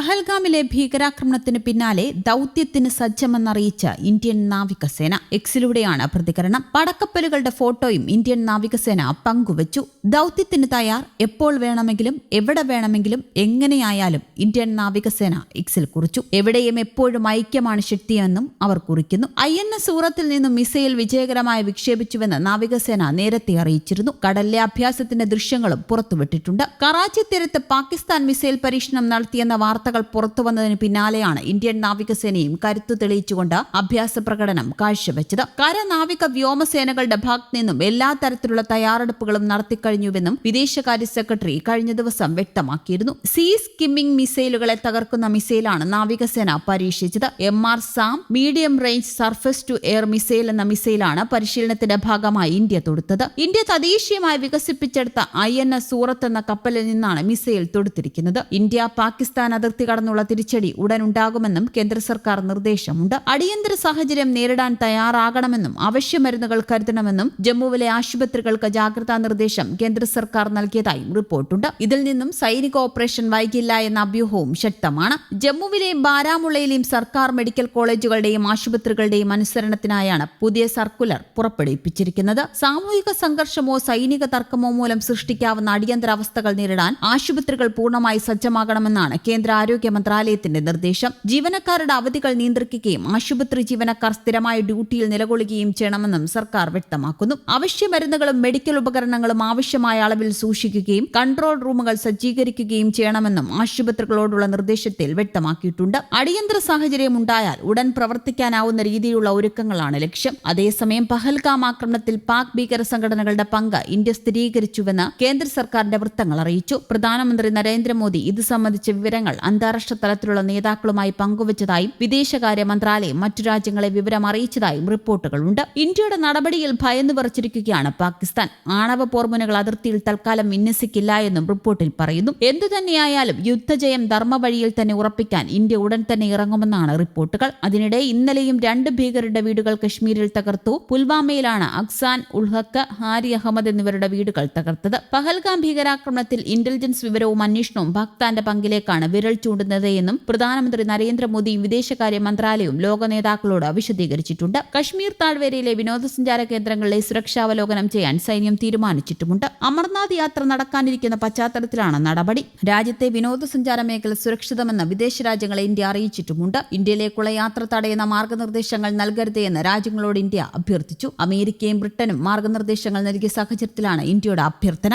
പഹൽഗാമിലെ ഭീകരാക്രമണത്തിന് പിന്നാലെ ദൌത്യത്തിന് സജ്ജമെന്നറിയിച്ച ഇന്ത്യൻ നാവികസേന. എക്സിലൂടെയാണ് പ്രതികരണം. പടക്കപ്പലുകളുടെ ഫോട്ടോയും ഇന്ത്യൻ നാവികസേന പങ്കുവച്ചു. ദൌത്യത്തിന് തയ്യാർ. എപ്പോൾ വേണമെങ്കിലും എവിടെ വേണമെങ്കിലും എങ്ങനെയായാലും ഇന്ത്യൻ നാവികസേന എക്സിൽ കുറിച്ചു. എവിടെയും എപ്പോഴും ഐക്യമാണ് ശക്തിയെന്നും അവർ കുറിക്കുന്നു. ഐ എൻ എസ് സൂറത്തിൽ നിന്നും മിസൈൽ വിജയകരമായി വിക്ഷേപിച്ചുവെന്ന് നാവികസേന നേരത്തെ അറിയിച്ചിരുന്നു. കടലിലെ അഭ്യാസത്തിന്റെ ദൃശ്യങ്ങളും പുറത്തുവിട്ടിട്ടുണ്ട്. കറാച്ചി തീരത്ത് പാകിസ്ഥാൻ മിസൈൽ പരീക്ഷണം നടത്തിയെന്ന വാർത്തകൾ പുറത്തുവന്നതിന് പിന്നാലെയാണ് ഇന്ത്യൻ നാവികസേനയും കരുത്തു തെളിയിച്ചുകൊണ്ട് അഭ്യാസ പ്രകടനം കാഴ്ചവെച്ചത്. കര നാവിക വ്യോമസേനകളുടെ ഭാഗത്തു നിന്നും എല്ലാ തരത്തിലുള്ള തയ്യാറെടുപ്പുകളും നടത്തിക്കഴിഞ്ഞുവെന്നും വിദേശകാര്യ സെക്രട്ടറി കഴിഞ്ഞ ദിവസം വ്യക്തമാക്കിയിരുന്നു. സീ സ്കിമ്മിംഗ് മിസൈലുകളെ തകർക്കുന്ന മിസൈലാണ് നാവികസേന പരീക്ഷിച്ചത്. M R SAM medium range surface to air missile എന്ന മിസൈലാണ് പരിശീലനത്തിന്റെ ഭാഗമായി ഇന്ത്യ തൊടുത്തത്. ഇന്ത്യ തദ്ദേശീയമായി വികസിപ്പിച്ചെടുത്ത ഐ എൻ എസ് സൂറത്ത് എന്ന കപ്പലിൽ നിന്നാണ് മിസൈൽ തൊടുത്തിരിക്കുന്നത്. ഇന്ത്യ പാകിസ്ഥാൻ അതിർത്തി കടന്നുള്ള തിരിച്ചടി ഉടൻ ഉണ്ടാകുമെന്നും കേന്ദ്ര സർക്കാർ നിർദ്ദേശമുണ്ട്. അടിയന്തര സാഹചര്യം നേരിടാൻ തയ്യാറാകണമെന്നും അവശ്യമരുന്നുകൾ കരുതണമെന്നും ജമ്മുവിലെ ആശുപത്രികൾക്ക് ജാഗ്രതാ നിർദ്ദേശം കേന്ദ്ര സർക്കാർ നൽകിയതായും റിപ്പോർട്ടുണ്ട്. ഇതിൽ നിന്നും സൈനിക ഓപ്പറേഷൻ വൈകില്ല എന്ന അഭ്യൂഹവും ശക്തമാണ്. ജമ്മുവിലെയും ബാരാമുള്ളയിലെയും സർക്കാർ മെഡിക്കൽ കോളേജുകളുടെയും ആശുപത്രികളുടെയും അനുസരണത്തിനായാണ് പുതിയ സർക്കുലർ പുറപ്പെടുവിപ്പിച്ചിരിക്കുന്നത്. സാമൂഹിക സംഘർഷമോ സൈനിക തർക്കമോ മൂലം സൃഷ്ടിക്കാവുന്ന അടിയന്തരാവസ്ഥകൾ നേരിടാൻ ആശുപത്രികൾ പൂർണമായി സജ്ജമാകണമെന്നാണ് കേന്ദ്ര ആരോഗ്യ മന്ത്രാലയത്തിന്റെ നിർദ്ദേശം. ജീവനക്കാരുടെ അവധികൾ നിയന്ത്രിക്കുകയും ആശുപത്രി ജീവനക്കാർ സ്ഥിരമായ ഡ്യൂട്ടിയിൽ നിലകൊള്ളുകയും ചെയ്യണമെന്നും സർക്കാർ വ്യക്തമാക്കുന്നു. അവശ്യ മരുന്നുകളും മെഡിക്കൽ ഉപകരണങ്ങളും ആവശ്യമായ അളവിൽ സൂക്ഷിക്കുകയും കൺട്രോൾ റൂമുകൾ സജ്ജീകരിക്കുകയും ചെയ്യണമെന്നും ആശുപത്രികളോടുള്ള നിർദ്ദേശത്തിൽ വ്യക്തമാക്കിയിട്ടുണ്ട്. അടിയന്തര സാഹചര്യം ഉണ്ടായാൽ ഉടൻ പ്രവർത്തിക്കാനാവുന്ന രീതിയിലുള്ള ഒരുക്കങ്ങളാണ് ലക്ഷ്യം. അതേസമയം പഹൽഗാം ആക്രമണത്തിൽ പാക് ഭീകര സംഘടനകളുടെ പങ്ക് ഇന്ത്യ സ്ഥിരീകരിച്ചുവെന്ന് കേന്ദ്ര സർക്കാരിന്റെ വൃത്തങ്ങൾ അറിയിച്ചു. പ്രധാനമന്ത്രി നരേന്ദ്രമോദി ഇത് സംബന്ധിച്ച വിവരങ്ങൾ അന്താരാഷ്ട്ര തലത്തിലുള്ള നേതാക്കളുമായി പങ്കുവച്ചതായും വിദേശകാര്യ മന്ത്രാലയം മറ്റു രാജ്യങ്ങളെ വിവരം അറിയിച്ചതായും റിപ്പോർട്ടുകളുണ്ട് ഇന്ത്യയുടെ നടപടിയിൽ ഭയന്നു വിറച്ചിരിക്കുകയാണ് പാകിസ്ഥാൻ. ആണവ പോർമുനകൾ അതിർത്തിയിൽ തൽക്കാലം വിന്യസിക്കില്ല എന്നും റിപ്പോർട്ടിൽ പറയുന്നു. എന്തു തന്നെയായാലും യുദ്ധജയം ധർമ്മവഴിയിൽ തന്നെ ഉറപ്പിക്കാൻ ഇന്ത്യ ഉടൻ തന്നെ ഇറങ്ങുമെന്നാണ് റിപ്പോർട്ടുകൾ. അതിനിടെ ഇന്നലെയും രണ്ട് ഭീകരരുടെ വീടുകൾ കശ്മീരിൽ തകർത്തു. പുൽവാമയിലാണ് അക്സാൻ ഉൾഹക്ക് ഹാരി അഹമ്മദ് എന്നിവരുടെ വീടുകൾ തകർത്തത്. പഹൽഗാം ഭീകരാക്രമണത്തിൽ ഇന്റലിജൻസ് വിവരവും അന്വേഷണവും ഭക്താന്റെ പങ്കിലേക്കാണ് വിരൽ ചൂണ്ടുന്നത് എന്നും പ്രധാനമന്ത്രി നരേന്ദ്രമോദിയും വിദേശകാര്യ മന്ത്രാലയവും ലോക നേതാക്കളോട് വിശദീകരിച്ചിട്ടുണ്ട്. കശ്മീർ താഴ്വരയിലെ വിനോദസഞ്ചാര കേന്ദ്രങ്ങളിലെ സുരക്ഷാവലോകനം ചെയ്യാൻ സൈന്യം തീരുമാനിച്ചിട്ടുമുണ്ട്. അമർനാഥ് യാത്ര നടക്കാനിരിക്കുന്ന പശ്ചാത്തലത്തിലാണ് നടപടി. രാജ്യത്തെ വിനോദസഞ്ചാര മേഖല സുരക്ഷിതമെന്ന് വിദേശ രാജ്യങ്ങളെ ഇന്ത്യ അറിയിച്ചിട്ടുമുണ്ട്. ഇന്ത്യയിലേക്കുള്ള യാത്ര തടയുന്ന മാർഗനിർദ്ദേശങ്ങൾ നൽകരുതെന്ന് രാജ്യങ്ങളോട് ഇന്ത്യ അഭ്യർത്ഥിച്ചു. അമേരിക്കയും ബ്രിട്ടനും മാർഗനിർദ്ദേശങ്ങൾ നൽകിയ സാഹചര്യത്തിലാണ് ഇന്ത്യയുടെ അഭ്യർത്ഥന.